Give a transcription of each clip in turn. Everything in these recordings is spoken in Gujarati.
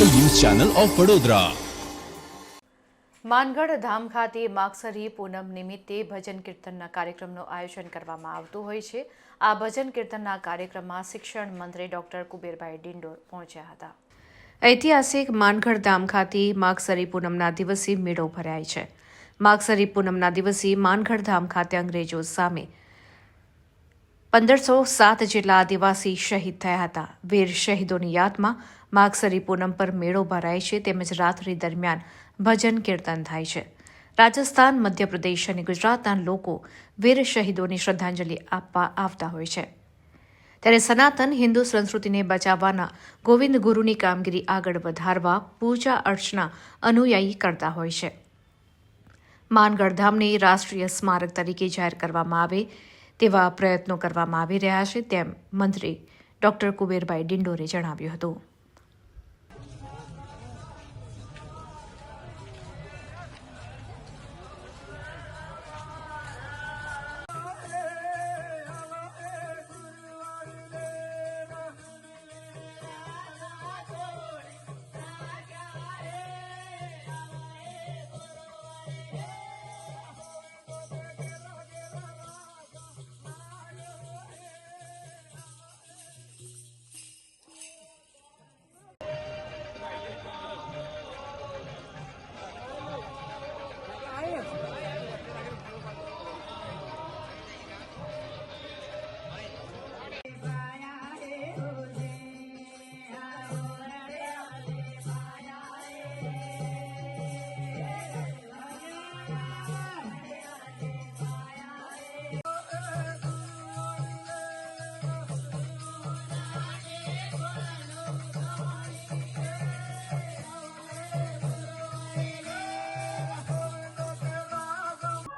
Channel of Vadodara. Mangadh Dham ખાતે માગસરી પૂનમ નિમિત્તે ભજન કીર્તનના કાર્યક્રમનું આયોજન કરવામાં આવતું હોય છે. આ ભજન કીર્તનના કાર્યક્રમમાં શિક્ષણ મંત્રી ડોક્ટર કુબેરભાઈ ડિંડોર પહોંચ્યા હતા. ઐતિહાસિક માનગઢ ધામ ખાતે માગસરી પૂનમના દિવસે મેળો ભરાય છે. માગસરી પૂનમના દિવસે માનગઢ ધામ ખાતે અંગ્રેજો સામે પંદરસો સાત જેટલા આદિવાસી શહીદ થયા હતા. વીર શહીદોની યાદમાં માગસરી પૂનમ પર મેળો ભરાય છે, તેમજ રાત્રિ દરમિયાન ભજન કીર્તન થાય છે. રાજસ્થાન, મધ્યપ્રદેશ અને ગુજરાતના લોકો વીર શહીદોની શ્રદ્ધાંજલિ આપવા આવતા હોય છે. ત્યારે સનાતન હિન્દુ સંસ્કૃતિને બચાવવાના ગોવિંદ ગુરુની કામગીરી આગળ વધારવા પૂજા અર્ચના અનુયાયી કરતા હોય છે. માનગઢ ધામને રાષ્ટ્રીય સ્મારક તરીકે જાહેર કરવામાં આવે તેવા પ્રયત્નો કરવામાં આવી રહ્યા છે તેમ મંત્રી ડોક્ટર કુબેરભાઈ ડિંડોરે જણાવ્યું હતું.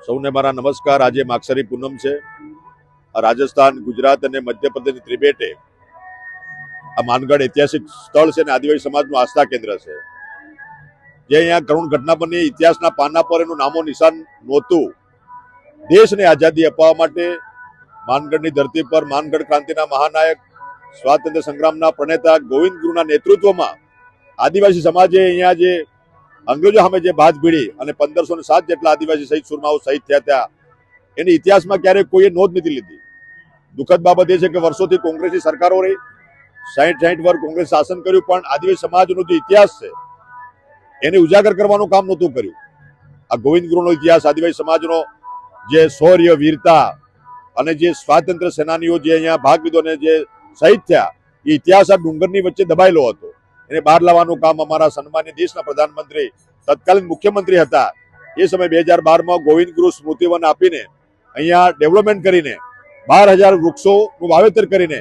સૌને મારા નમસ્કાર. આજે માક્ષરી પૂનમ છે. રાજસ્થાન, ગુજરાત અને મધ્યપ્રદેશની ત્રિબેટે આ માનગઢ ઐતિહાસિક સ્થળ છે અને આદિવાસી સમાજનું આસ્થા કેન્દ્ર છે. જે અહીંયા કરુણ ઘટના બની. ઇતિહાસના પાના પર એનું નામો નિશાન નહોતું. દેશને આઝાદી અપાવવા માટે માનગઢની ધરતી પર માનગઢ ક્રાંતિના મહાનાયક, સ્વાતંત્ર્ય સંગ્રામના પ્રણેતા ગોવિંદ ગુરુના નેતૃત્વમાં આદિવાસી સમાજે અહીંયા જે અંગ્રેજો સામે જે બાદ ભીડી અને પંદરસો ને સાત જેટલા આદિવાસી શહીદ સુરમાઓ શહીદ થયા હતા એની ઇતિહાસમાં ક્યારેય કોઈએ નોંધ નથી લીધી. દુઃખદ બાબત એ છે કે વર્ષોથી કોંગ્રેસની સરકારો રહી, સાહીઠ સાહીઠ વર્ષ કોંગ્રેસ શાસન કર્યું, પણ આદિવાસી સમાજનો જે ઇતિહાસ છે, એને ઉજાગર કરવાનું કામ નહોતું કર્યું. આ ગોવિંદ ગુરુનો ઇતિહાસ, આદિવાસી સમાજનો જે શૌર્ય, વીરતા અને જે સ્વાતંત્ર્ય સેનાનીઓ જે અહીંયા ભાગ લીધો અને જે શહીદ થયા, એ ઇતિહાસ આ ડુંગરની વચ્ચે દબાયેલો હતો. એને બહાર લાવવાનું કામ અમારા સન્માનિત દેશના પ્રધાનમંત્રી, તત્કાલીન મુખ્યમંત્રી હતા. એ સમયે બે હજાર બારમાં ગોવિંદ ગુરુ સ્મૃતિવન આપીને અહીંયા ડેવલપમેન્ટ કરીને બાર હજાર વૃક્ષોનું વાવેતર કરીને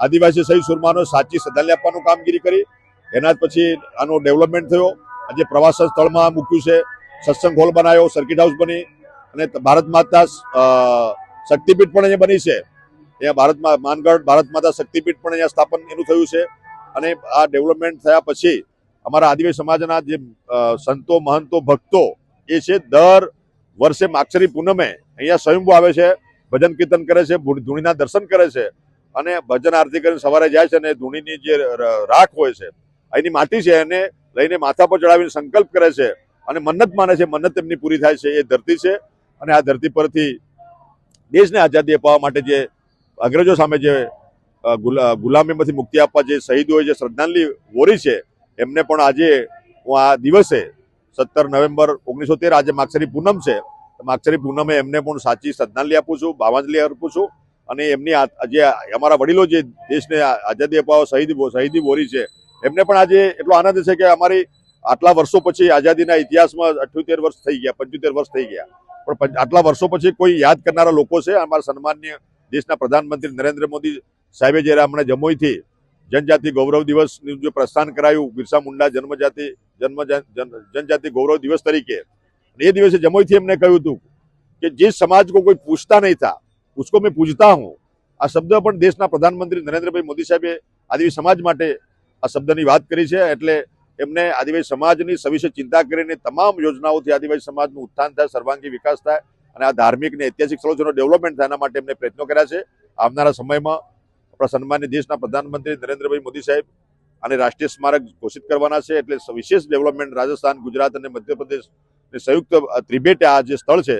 આદિવાસી સહી સુરમાનો સાચી શ્રદ્ધાંજલિ આપવાનું કામગીરી કરી. એના પછી આનો ડેવલપમેન્ટ થયો. આજે પ્રવાસન સ્થળમાં મૂક્યું છે. સત્સંગ હોલ બનાવ્યો સર્કિટ હાઉસ બની અને ભારત માતા શક્તિપીઠ પણ અહીંયા બની છે. અહીંયા ભારતમાં, માનગઢ ભારત માતા શક્તિપીઠ પણ અહીંયા સ્થાપન એનું થયું છે. અને આ ડેવલપમેન્ટ થયા પછી અમારા આદિવાસી સમાજના જે સંતો, મહંતો, ભક્તો, એ છે દર વર્ષે માક્ષરી પૂનમે અહીંયા સ્વયંભૂ આવે છે, ભજન કીર્તન કરે છે ધૂણીના દર્શન કરે છે અને ભજન આરતી કરીને સવારે જાય છે અને ધૂણીની જે રાખ હોય છે, અહીંની માટી છે એને લઈને માથા પર ચડાવીને સંકલ્પ કરે છે અને મન્નત માને છે, મન્નત એમની પૂરી થાય છે, એ ધરતી છે અને આ ધરતી પરથી દેશને આઝાદી અપાવવા માટે જે અંગ્રેજો સામે જે ગુલામીમાંથી મુક્તિ આપવા જે શહીદોએ જે શ્રદ્ધાંજલિ વોરી છે, એમને પણ આજે હું આ દિવસે સત્તર નવેમ્બર ઓગણીસો તેર આજે માક્ષરી પૂનમ છે. માક્ષરી પૂનમે એમને પણ સાચી શ્રદ્ધાંજલિ આપું છું, ભાવાંજલિ અર્પું છું અને એમની જે અમારા વડીલો જે દેશને આઝાદી અપાવવા શહીદ શહીદી વોરી છે, એમને પણ આજે એટલો આનંદ છે કે અમારી આટલા વર્ષો પછી આઝાદીના ઇતિહાસમાં અઠ્યોતેર વર્ષ થઈ ગયા, પંચોતેર વર્ષ થઈ ગયા. પણ આટલા વર્ષો પછી કોઈ યાદ કરનારા લોકો છે? અમારા સન્માનીય દેશના પ્રધાનમંત્રી નરેન્દ્ર મોદી સાહેબે જયારે આપણે જમોઈથી જનજાતિ ગૌરવ દિવસનું જે પ્રસ્થાન કરાયું, બિરસા મુંડા જન્મજાતિ જન્મ જનજાતિ ગૌરવ દિવસ તરીકે એ દિવસે જમોઈથી એમને કહ્યું હતું કે જે સમાજ કો કોઈ પૂછતા નહીં થા, ઉસકો મેં પૂછતા હું. આ શબ્દ પણ દેશના પ્રધાનમંત્રી નરેન્દ્રભાઈ મોદી સાહેબે આદિવાસી સમાજ માટે આ શબ્દની વાત કરી છે, એટલે એમને આદિવાસી સમાજની સવિશે ચિંતા કરીને તમામ યોજનાઓથી આદિવાસી સમાજનું ઉત્થાન થાય, સર્વાંગી વિકાસ થાય, અને આ ધાર્મિક ને ઐતિહાસિક સ્થળો જેનો ડેવલપમેન્ટ થાય, એના માટે એમને પ્રયત્નો કર્યા છે. આવનારા સમયમાં આપણા સન્માન્ય દેશના પ્રધાનમંત્રી નરેન્દ્રભાઈ મોદી સાહેબ અને રાષ્ટ્રીય સ્મારક ઘોષિત કરવાના છે એટલે વિશેષ ડેવલપમેન્ટ રાજસ્થાન, ગુજરાત અને મધ્યપ્રદેશ સંયુક્ત ત્રિબેટે આ જે સ્થળ છે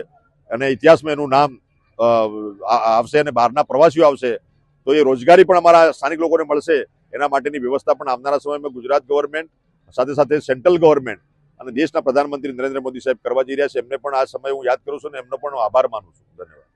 અને ઇતિહાસમાં એનું નામ આવશે અને બહારના પ્રવાસીઓ આવશે, તો એ રોજગારી પણ અમારા સ્થાનિક લોકોને મળશે. એના માટેની વ્યવસ્થા પણ આવનારા સમયમાં ગુજરાત ગવર્મેન્ટ, સાથે સાથે સેન્ટ્રલ ગવર્મેન્ટ અને દેશના પ્રધાનમંત્રી નરેન્દ્ર મોદી સાહેબ કરવા જઈ રહ્યા છે. એમને પણ આ સમય હું યાદ કરું છું અને એમનો પણ આભાર માનું છું. ધન્યવાદ.